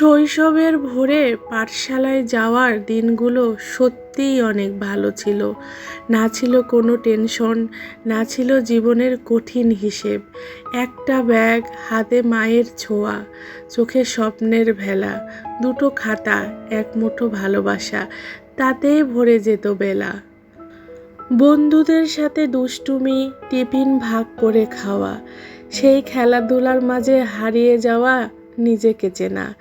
শৈশবের ভোরে পাঠশালায় যাওয়ার দিনগুলো সত্যিই অনেক ভালো ছিল। না ছিল কোনো টেনশন, না ছিল জীবনের কঠিন হিসেব। একটা ব্যাগ, হাতে মায়ের ছোঁয়া, চোখে স্বপ্নের ভেলা, দুটো খাতা, এক মুঠো ভালোবাসা, তাতেই ভরে যেত বেলা। বন্ধুদের সাথে দুষ্টুমি, টিফিন ভাগ করে খাওয়া, সেই খেলাধুলার মাঝে হারিয়ে যাওয়া নিজেকে চেনা।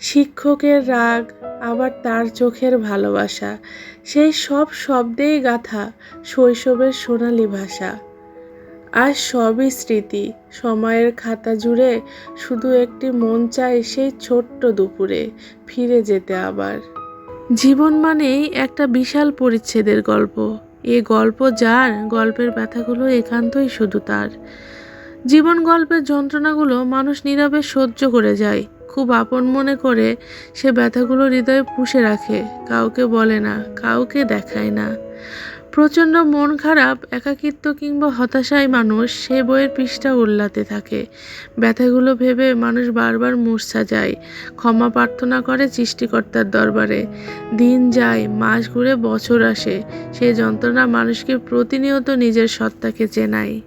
শিক্ষকের রাগ, আবার তার চোখের ভালোবাসা, সেই সব শব্দেই গাথা শৈশবের সোনালি ভাষা। আর সবই স্মৃতি, সময়ের খাতা জুড়ে শুধু একটি মন চায় সেই ছোট্ট দুপুরে, ফিরে যেতে আবার। জীবন মানেই একটা বিশাল পরিচ্ছেদের গল্প। এ গল্প যার, গল্পের ব্যথাগুলো একান্তই শুধু তার। জীবন গল্পের যন্ত্রণাগুলো মানুষ নীরবে সহ্য করে যায়। খুব আপন মনে করে সে ব্যথাগুলো হৃদয়ে পুষে রাখে, কাউকে বলে না, কাউকে দেখায় না। প্রচণ্ড মন খারাপ, একাকিত্ব কিংবা হতাশায় মানুষ সে বইয়ের পৃষ্ঠা উল্লাতে থাকে। ব্যথাগুলো ভেবে মানুষ বারবার মূর্ছা যায়, ক্ষমা প্রার্থনা করে সৃষ্টিকর্তার দরবারে। দিন যায়, মাস ঘুরে বছর আসে সেই যন্ত্রণা মানুষকে প্রতিনিয়ত নিজের সত্তাকে চেনায়।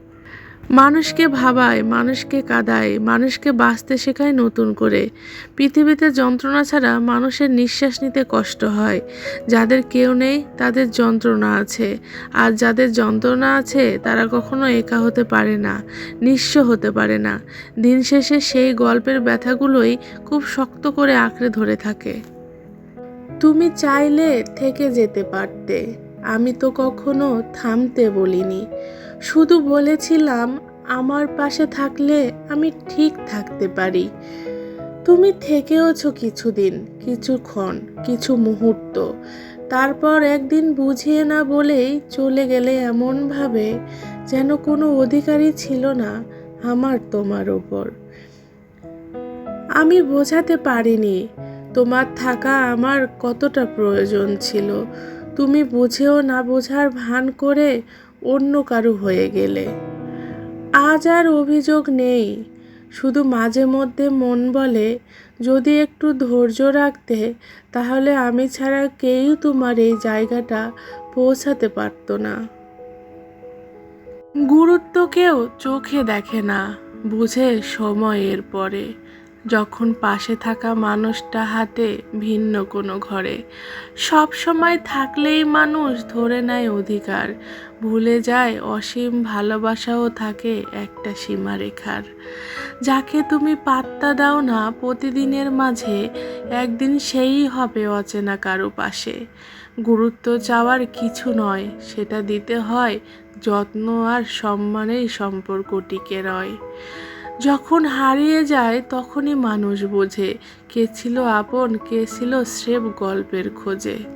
মানুষকে ভাবায়, মানুষকে কাঁদায়, মানুষকে বাঁচতে শেখায় নতুন করে। পৃথিবীতে যন্ত্রণা ছাড়া মানুষের নিঃশ্বাস নিতে কষ্ট হয়। যাদের কেউ নেই, তাদের যন্ত্রণা আছে। আর যাদের যন্ত্রণা আছে, তারা কখনো একা হতে পারে না, নিঃস্ব হতে পারে না। দিন শেষে সেই গল্পের ব্যথাগুলোই খুব শক্ত করে আঁকড়ে ধরে থাকে। তুমি চাইলে থেকে যেতে পারতে। আমি তো কখনো থামতে বলিনি। শুধু বলেছিলাম, আমার পাশে থাকলে আমি ঠিক থাকতে পারি। তুমি থেকেওছো কিছুদিন, কিছুক্ষণ, কিছু মুহূর্ত। তারপর একদিন বুঝিয়ে না বলেই চলে গেলে এমনভাবে যেন কোনো অধিকারই ছিল না আমার তোমার ওপর। আমি বোঝাতে পারিনি, তোমার থাকা আমার কতটা প্রয়োজন ছিল। তুমি বুঝেও না বোঝার ভান করে অন্য কারও হয়ে গেলে। আজ আর অভিযোগ নেই। শুধু মাঝে মধ্যে মন বলে, যদি একটু ধৈর্য রাখতে, তাহলে আমি ছাড়া কেউ তোমার এই জায়গাটা পৌঁছাতে পারতো না। গুরুত্ব কেউ চোখে দেখে না, বুঝে সময়ের পরে। যখন পাশে থাকা মানুষটা হাতে ভিন্ন কোনো ঘরে। সব সময় থাকলেই মানুষ ধরে নেয় অধিকার। ভুলে যায় অসীম ভালোবাসাও থাকে একটা সীমারেখার। যাকে তুমি পাত্তা দাও না প্রতিদিনের মাঝে, একদিন সেই হবে অচেনা কারও পাশে। গুরুত্ব চাওয়ার কিছু নয়, সেটা দিতে হয় যত্ন আর সম্মানেই সম্পর্ক টিকে রয়। যখন হারিয়ে যায় তখনই মানুষ বোঝে কে ছিল আপন কে ছিল স্রেফ গল্পের খোঁজে।